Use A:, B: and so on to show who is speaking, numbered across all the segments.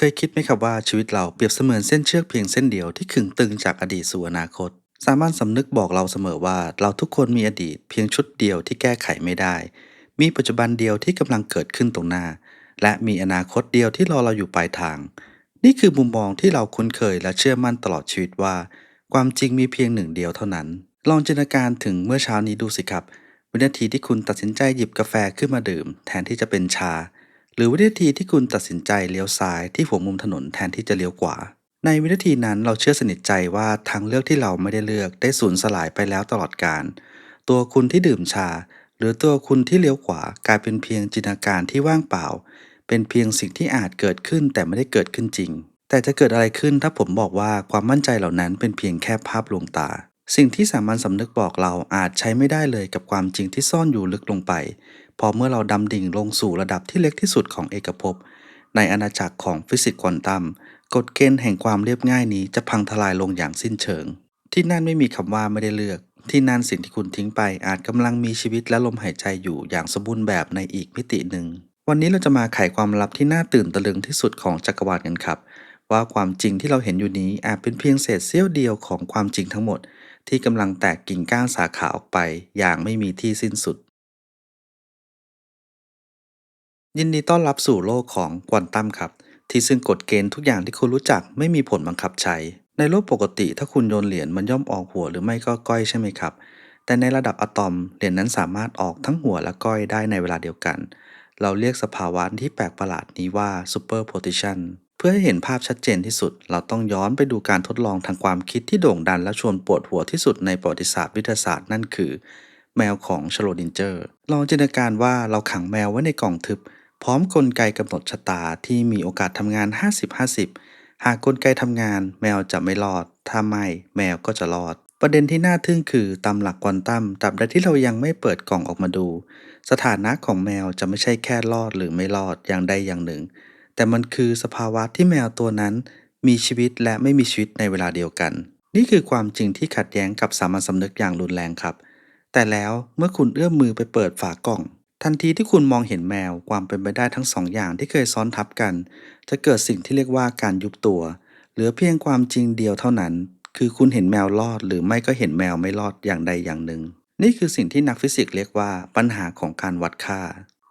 A: เคยคิดไหมครับว่าชีวิตเราเปรียบเสมือนเส้นเชือกเพียงเส้นเดียวที่ขึงตึงจากอดีตสู่อนาคต สามารถสำนึกบอกเราเสมอว่าเราทุกคนมีอดีต เพียงชุดเดียวที่แก้ไขไม่ได้ มีปัจจุบันเดียวที่กำลังเกิดขึ้นตรงหน้า และมีอนาคตเดียวที่รอเราอยู่ปลายทาง นี่คือมุมมองที่เราคุ้นเคยและเชื่อมั่นตลอดชีวิตว่า ความจริงมีเพียงหนึ่งเดียวเท่านั้น ลองจินตนาการถึงเมื่อเช้านี้ดูสิครับวินาทีที่คุณตัดสินใจหยิบกาแฟขึ้นมาดื่ม แทนที่จะเป็นชา หรือวินาทีที่คุณตัดสินใจเลี้ยวซ้ายที่หัวมุมถนนแทนที่จะเลี้ยวขวา ในวินาทีนั้นเราเชื่อสนิทใจว่าทางเลือกที่เราไม่ได้เลือกได้สูญสลายไปแล้วตลอดกาลตัวคุณที่ดื่มชา หรือตัวคุณที่เลี้ยวขวากลายเป็นเพียงจินตนาการที่ว่างเปล่า เป็นเพียงสิ่งที่อาจเกิดขึ้นแต่ไม่ได้เกิดขึ้นจริง แต่จะเกิดอะไรขึ้นถ้าผมบอกว่าความมั่นใจเหล่านั้นเป็นเพียงแค่ภาพลวงตา สิ่งที่สามัญสำนึกบอกเราอาจใช้ไม่ได้เลยกับความจริงที่ซ่อนอยู่ลึกลงไป พอเมื่อเราดำดิ่งลงสู่ระดับที่เล็กที่สุดของเอกภพ ในอาณาจักรของฟิสิกส์ควอนตัมกฎเกณฑ์แห่งความเรียบง่ายนี้จะพังทลายลงอย่างสิ้นเชิง ที่นั่นไม่มีคำว่าไม่ได้เลือก ที่นั่นสิ่งที่คุณทิ้งไปอาจกำลังมีชีวิตและลมหายใจอยู่อย่างสมบูรณ์แบบในอีกมิติหนึ่ง วันนี้เราจะมาไขความลับที่น่าตื่นตะลึงที่สุดของจักรวาลกันครับ ว่าความจริงที่เราเห็นอยู่นี้อาจเป็นเพียงเศษเสี้ยวเดียวของความจริงทั้งหมด ที่กำลังแตกกิ่งก้านสาขาออกไป อย่างไม่มีที่สิ้นสุด ยินดีต้อนรับสู่โลกของควอนตัมครับ ที่ซึ่งกฎเกณฑ์ทุกอย่างที่คุณรู้จักไม่มีผลบังคับใช้ ในโลกปกติถ้าคุณโยนเหรียญมันย่อมออกหัวหรือไม่ก็ก้อยใช่ไหมครับ แต่ในระดับอะตอมเหรียญนั้นสามารถออกทั้งหัวและก้อยได้ในเวลาเดียวกัน เราเรียกสภาวะที่แปลกประหลาดนี้ว่า superposition เพื่อให้เห็นภาพชัดเจนที่สุด เราต้องย้อนไปดูการทดลองทางความคิดที่โด่งดังและชวนปวดหัวที่สุดในประวัติศาสตร์วิทยาศาสตร์นั่นคือ แมวของชโลดินเจอร์ ลองจินตนาการว่าเราขังแมวไว้ในกล่องทึบ พร้อมกลไกกำหนดชะตาที่มีโอกาสทำงาน 50-50 หากกลไกทำงาน แมวจะไม่รอด ถ้าไม่แมวก็จะรอด ประเด็นที่น่าทึ่งคือตามหลักควอนตัมตราบใดที่เรายังไม่เปิดกล่องออกมาดู สถานะของแมวจะไม่ใช่แค่รอดหรือไม่รอดอย่างใดอย่างหนึ่ง แต่มันคือสภาวะที่แมวตัวนั้น มีชีวิตและไม่มีชีวิตในเวลาเดียวกัน นี่คือความจริงที่ขัดแย้งกับสามัญสำนึกอย่างรุนแรงครับ แต่แล้วเมื่อคุณเอื้อมมือไปเปิดฝากล่อง ทันทีที่คุณมองเห็นแมวความเป็นไปได้ทั้งสองอย่างที่เคยซ้อนทับกัน จะเกิดสิ่งที่เรียกว่าการยุบตัว เหลือเพียงความจริงเดียวเท่านั้น คือคุณเห็นแมวรอดหรือไม่ก็เห็นแมวไม่รอดอย่างใดอย่างหนึ่ง นี่คือสิ่งที่นักฟิสิกส์เรียกว่าปัญหาของการวัดค่า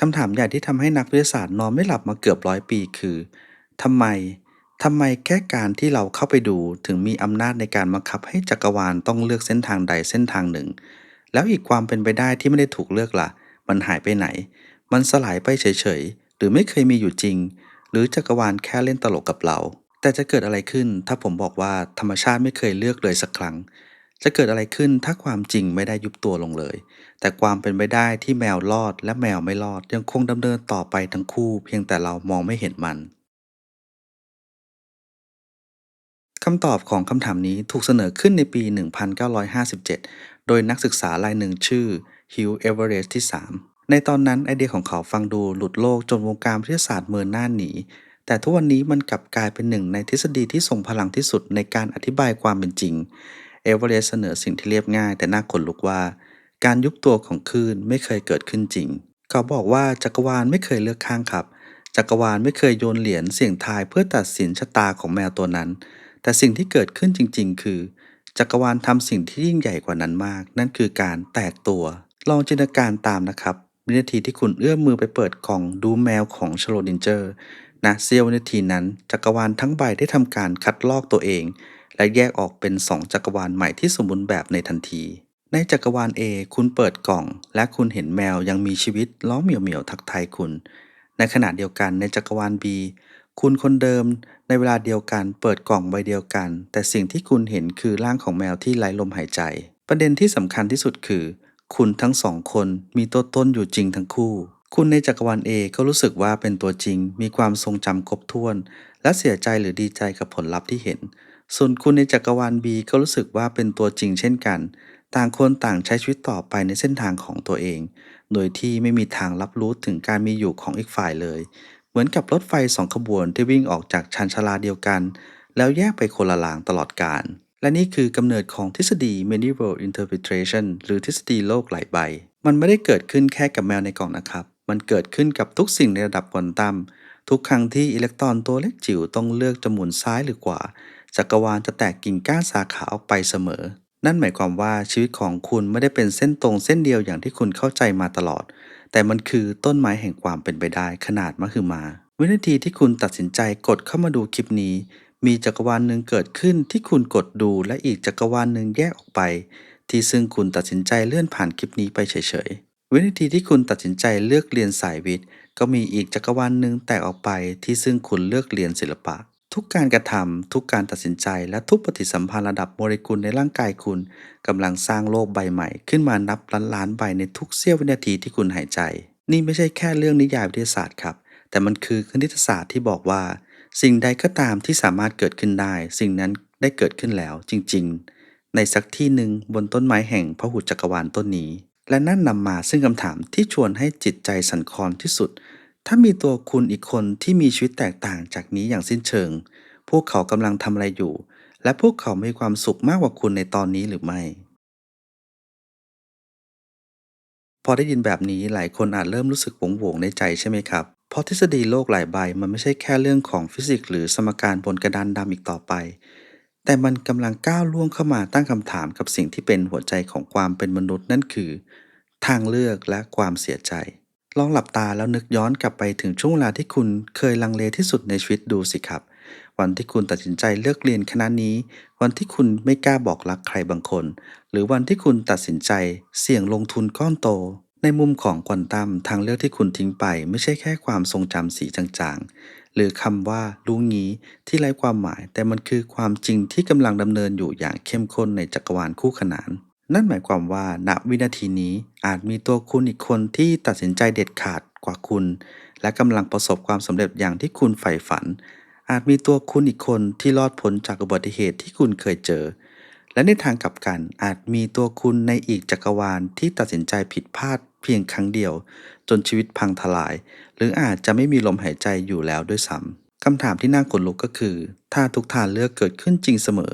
A: คำถามใหญ่ที่ทำให้นักวิทยาศาสตร์นอนไม่หลับมาเกือบร้อยปีคือทำไมทำไมแค่การที่เราเข้าไปดูถึงมีอำนาจในการบังคับให้จักรวาลต้องเลือกเส้นทางใดเส้นทางหนึ่ง แล้วอีกความเป็นไปได้ที่ไม่ได้ถูกเลือกละ่ะ มันหายไปไหน มันสลายไปเฉยๆ หรือไม่เคยมีอยู่จริง หรือจักรวาลแค่เล่นตลกกับเรา แต่จะเกิดอะไรขึ้น ถ้าผมบอกว่าธรรมชาติไม่เคยเลือกเลยสักครั้ง จะเกิดอะไรขึ้นถ้าความจริงไม่ได้ยุบตัวลงเลย แต่ความเป็นไปได้ที่แมวรอดและแมวไม่รอดยังคงดำเนินต่อไปทั้งคู่ เพียงแต่เรามองไม่เห็นมันคำตอบของคำถามนี้ถูกเสนอขึ้นในปี 1957 โดยนักศึกษารายหนึ่งชื่อฮิวเอเวอเรสที่ 3 ในตอนนั้นไอเดียของเขาฟังดูหลุดโลกจนวงการวิทยาศาสตร์เมินหน้าหนี แต่ทุกวันนี้มันกลับกลายเป็นหนึ่งในทฤษฎีที่ทรงพลังที่สุดในการอธิบายความเป็นจริง เอเวอเรสเสนอสิ่งที่เรียบง่ายแต่น่าขนลุกว่า การยุบตัวของคลื่นไม่เคยเกิดขึ้นจริง เขาบอกว่าจักรวาลไม่เคยเลือกข้างครับ จักรวาลไม่เคยโยนเหรียญเสี่ยงทายเพื่อตัดสินชะตาของแมวตัวนั้น แต่สิ่งที่เกิดขึ้นจริง ๆ คือ จักรวาลทำสิ่งที่ยิ่งใหญ่กว่านั้นมาก นั่นคือการแตกตัว ลองจินตนาการตามนะครับวินาทีที่คุณเอื้อมมือไปเปิดกล่องดูแมวของชโลดินเจอร์นะเซียววินาทีนั้น จักรวาลทั้งใบได้ทำการคัดลอกตัวเอง และแยกออกเป็น 2 จักรวาลใหม่ที่สมบูรณ์แบบในทันที ในจักรวาล A คุณเปิดกล่อง และคุณเห็นแมวยังมีชีวิตล้อเหมียวเหมียวทักทายคุณ ในขณะเดียวกันในจักรวาล B คุณคนเดิมในเวลาเดียวกันเปิดกล่องใบเดียวกัน แต่สิ่งที่คุณเห็นคือร่างของแมวที่ไร้ลมหายใจ ประเด็นที่สำคัญที่สุดคือ คุณทั้งสองคนมีตัวตนอยู่จริงทั้งคู่ คุณในจักรวาล A ก็รู้สึกว่าเป็นตัวจริง มีความทรงจำครบถ้วน และเสียใจหรือดีใจกับผลลัพธ์ที่เห็น ส่วนคุณในจักรวาล B ก็รู้สึกว่าเป็นตัวจริงเช่นกัน ต่างคนต่างใช้ชีวิตต่อไปในเส้นทางของตัวเอง โดยที่ไม่มีทางรับรู้ถึงการมีอยู่ของอีกฝ่ายเลย เหมือนกับรถไฟสองขบวนที่วิ่งออกจากชานชาลาเดียวกัน แล้วแยกไปคนละรางตลอดกาลและนี่คือกำเนิดของทฤษฎี many world interpretation หรือทฤษฎีโลกหลายใบ มันไม่ได้เกิดขึ้นแค่กับแมวในกล่องนะครับ มันเกิดขึ้นกับทุกสิ่งในระดับควอนตัมทุกครั้งที่อิเล็กตรอนตัวเล็กจิ๋วต้องเลือกจะหมุนซ้ายหรือขวาจักรวาลจะแตกกิ่งก้านสาขาออกไปเสมอ นั่นหมายความว่าชีวิตของคุณไม่ได้เป็นเส้นตรงเส้นเดียวอย่างที่คุณเข้าใจมาตลอด แต่มันคือต้นไม้แห่งความเป็นไปได้ขนาดมหึมา วินาทีที่คุณตัดสินใจกดเข้ามาดูคลิปนี้ มีจักรวาลหนึ่งเกิดขึ้นที่คุณกดดูและอีกจักรวาลหนึ่งแยกออกไป ที่ซึ่งคุณตัดสินใจเลื่อนผ่านคลิปนี้ไปเฉยๆ วินาทีที่คุณตัดสินใจเลือกเรียนสายวิทย์ ก็มีอีกจักรวาลหนึ่งแตกออกไป ที่ซึ่งคุณเลือกเรียนศิลปะ ทุกการกระทำ ทุกการตัดสินใจ และทุกปฏิสัมพันธ์ระดับโมเลกุลในร่างกายคุณกำลังสร้างโลกใบใหม่ ขึ้นมานับล้านล้านๆใบในทุกเสี้ยววินาทีที่คุณหายใจ นี่ไม่ใช่แค่เรื่องนิยายวิทยาศาสตร์ครับ แต่มันคือคณิตศาสตร์ที่บอกว่า สิ่งใดก็ตามที่สามารถเกิดขึ้นได้ สิ่งนั้นได้เกิดขึ้นแล้วจริง ๆ ในสักที่หนึ่งบนต้นไม้แห่งพหุจักรวาลต้นนี้ และนั่นนำมาซึ่งคำถามที่ชวนให้จิตใจสั่นคลอนที่สุด ถ้ามีตัวคุณอีกคนที่มีชีวิตแตกต่างจากนี้อย่างสิ้นเชิง พวกเขากำลังทำอะไรอยู่ และพวกเขามีความสุขมากกว่าคุณในตอนนี้หรือไม่ พอได้ยินแบบนี้หลายคนอาจเริ่มรู้สึกหวงหวงในใจใช่ไหมครับ เพราะทฤษฎีโลกหลายใบมันไม่ใช่แค่เรื่องของฟิสิกส์หรือสมการบนกระดานดำอีกต่อไป แต่มันกำลังก้าวล่วงเข้ามาตั้งคำถามกับสิ่งที่เป็นหัวใจของความเป็นมนุษย์นั่นคือ ทางเลือกและความเสียใจ ลองหลับตาแล้วนึกย้อนกลับไปถึงช่วงเวลาที่คุณเคยลังเลที่สุดในชีวิตดูสิครับ วันที่คุณตัดสินใจเลือกเรียนคณะนี้ วันที่คุณไม่กล้าบอกรักใครบางคน หรือวันที่คุณตัดสินใจเสี่ยงลงทุนก้อนโต ในมุมของควอนตัมทางเลือกที่คุณทิ้งไป ไม่ใช่แค่ความทรงจำสีจางๆ หรือคำว่ารู้งี้ที่ไร้ความหมาย แต่มันคือความจริงที่กำลังดำเนินอยู่อย่างเข้มข้นในจักรวาลคู่ขนาน นั่นหมายความว่าณวินาทีนี้อาจมีตัวคุณอีกคนที่ตัดสินใจเด็ดขาดกว่าคุณ และกำลังประสบความสำเร็จอย่างที่คุณใฝ่ฝัน อาจมีตัวคุณอีกคนที่รอดพ้นจากอุบัติเหตุที่คุณเคยเจอ และในทางกลับกันอาจมีตัวคุณในอีกจักรวาลที่ตัดสินใจผิดพลาดเพียงครั้งเดียว จนชีวิตพังทลาย หรืออาจจะไม่มีลมหายใจอยู่แล้วด้วยซ้ำคำถามที่น่าขนลุกก็คือ ถ้าทุกทางเลือกเกิดขึ้นจริงเสมอ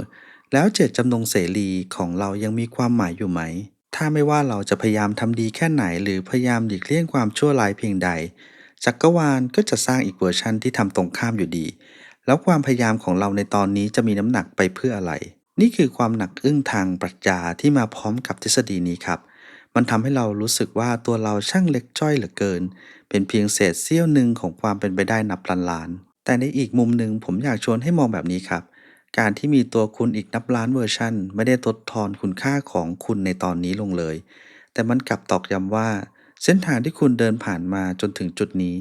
A: แล้วเจตจำนงเสรีของเรายังมีความหมายอยู่ไหม ถ้าไม่ว่าเราจะพยายามทำดีแค่ไหน หรือพยายามหลีกเลี่ยงความชั่วร้ายเพียงใด จักรวาลก็จะสร้างอีกเวอร์ชันที่ทำตรงข้ามอยู่ดี แล้วความพยายามของเราในตอนนี้จะมีน้ำหนักไปเพื่ออะไร นี่คือความหนักอึ้งทางปรัชญาที่มาพร้อมกับทฤษฎีนี้ครับ มันทำให้เรารู้สึกว่าตัวเราช่างเล็กจ้อยเหลือเกิน เป็นเพียงเศษเสี้ยวหนึ่งของความเป็นไปได้นับล้านล้านๆแต่ในอีกมุมหนึ่งผมอยากชวนให้มองแบบนี้ครับ การที่มีตัวคุณอีกนับล้านเวอร์ชันไม่ได้ทดทอนคุณค่าของคุณในตอนนี้ลงเลย แต่มันกลับตอกย้ำว่า เส้นทางที่คุณเดินผ่านมาจนถึงจุดนี้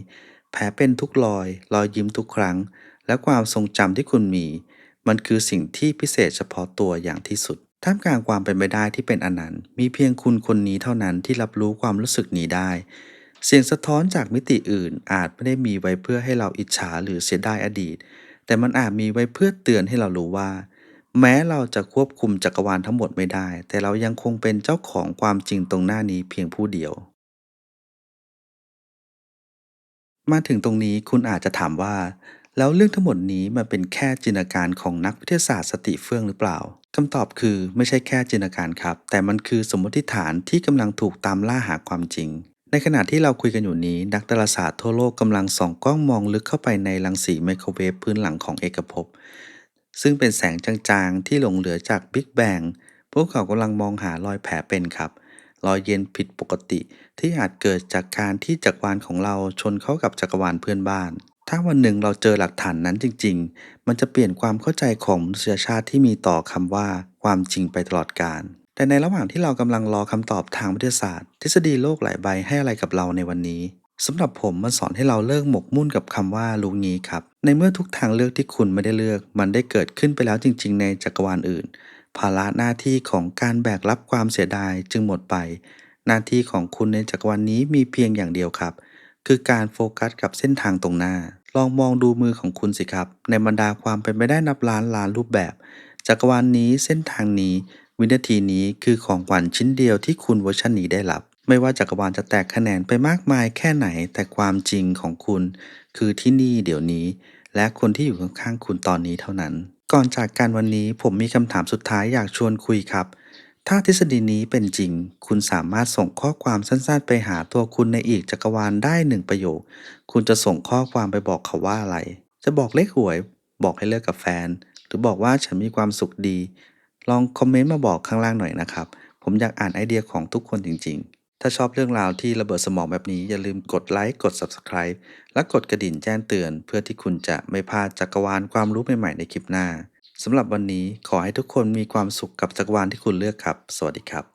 A: แผลเป็นทุกรอย รอยยิ้มทุกครั้ง และความทรงจำที่คุณมี มันคือสิ่งที่พิเศษเฉพาะตัวอย่างที่สุด ท่ามกลางความเป็นไปได้ที่เป็นอนันต์ มีเพียงคุณคนนี้เท่านั้นที่รับรู้ความรู้สึกนี้ได้ เสียงสะท้อนจากมิติอื่นอาจไม่ได้มีไว้เพื่อให้เราอิจฉาหรือเสียดายอดีต แต่มันอาจมีไว้เพื่อเตือนให้เรารู้ว่า แม้เราจะควบคุมจักรวาลทั้งหมดไม่ได้ แต่เรายังคงเป็นเจ้าของความจริงตรงหน้านี้เพียงผู้เดียว มาถึงตรงนี้คุณอาจจะถามว่า แล้วเรื่องทั้งหมดนี้มันเป็นแค่จินตนาการของนักวิทยาศาสตร์สติเฟื่องหรือเปล่าคำตอบคือไม่ใช่แค่จินตนาการครับ แต่มันคือสมมติฐานที่กำลังถูกตามล่าหาความจริง ในขณะที่เราคุยกันอยู่นี้ นักดาราศาสตร์ทั่วโลกกำลังส่องกล้องมองลึกเข้าไปในรังสีไมโครเวฟพื้นหลังของเอกภพ ซึ่งเป็นแสงจางๆ ที่หลงเหลือจากบิ๊กแบงพวกเขากำลังมองหารอยแผลเป็นครับ รอยเย็นผิดปกติที่อาจเกิดจากการที่จักรวาลของเราชนเข้ากับจักรวาลเพื่อนบ้าน ถ้าวันหนึ่งเราเจอหลักฐานนั้นจริง ๆ มันจะเปลี่ยนความเข้าใจของมนุษยชาติที่มีต่อคำว่า ความจริงไปตลอดกาล แต่ในระหว่างที่เรากำลังรอคำตอบทางวิทยาศาสตร์ ทฤษฎีโลกหลายใบให้อะไรกับเราในวันนี้สำหรับผมมันสอนให้เราเลิกหมกมุ่นกับคำว่ารู้งี้ครับ ในเมื่อทุกทางเลือกที่คุณไม่ได้เลือก มันได้เกิดขึ้นไปแล้วจริง ๆ ในจักรวาลอื่น ภาระหน้าที่ของการแบกรับความเสียดายจึงหมดไป หน้าที่ของคุณในจักรวาลนี้มีเพียงอย่างเดียวครับ คือการโฟกัสกับเส้นทางตรงหน้า ลองมองดูมือของคุณสิครับ ในบรรดาความเป็นไปได้นับล้านล้านรูปแบบ จักรวาลนี้เส้นทางนี้ วินาทีนี้คือของขวัญชิ้นเดียวที่คุณเวอร์ชันนี้ได้รับ ไม่ว่าจักรวาลจะแตกแขนงไปมากมายแค่ไหนแต่ความจริงของคุณ คือที่นี่เดี๋ยวนี้ และคนที่อยู่ข้างๆคุณตอนนี้เท่านั้น ก่อนจากกันวันนี้ผมมีคำถามสุดท้ายอยากชวนคุยครับ ถ้าทฤษฎีนี้เป็นจริง คุณสามารถส่งข้อความสั้นๆ ไปหาตัวคุณในอีกจักรวาลได้หนึ่งประโยค คุณจะส่งข้อความไปบอกเขาว่าอะไร จะบอกเลขหวย บอกให้เลิกกับแฟน หรือบอกว่าฉันมีความสุขดี ลองคอมเมนต์มาบอกข้างล่างหน่อยนะครับ ผมอยากอ่านไอเดียของทุกคนจริง ๆ ถ้าชอบเรื่องราวที่ระเบิดสมองแบบนี้อย่าลืมกดไลค์กด Subscribe และกดกระดิ่งแจ้งเตือน เพื่อที่คุณจะไม่พลาดจักรวาลความรู้ใหม่ๆในคลิปหน้าสำหรับวันนี้ขอให้ทุกคนมีความสุขกับจักรวาลที่คุณเลือกครับ สวัสดีครับ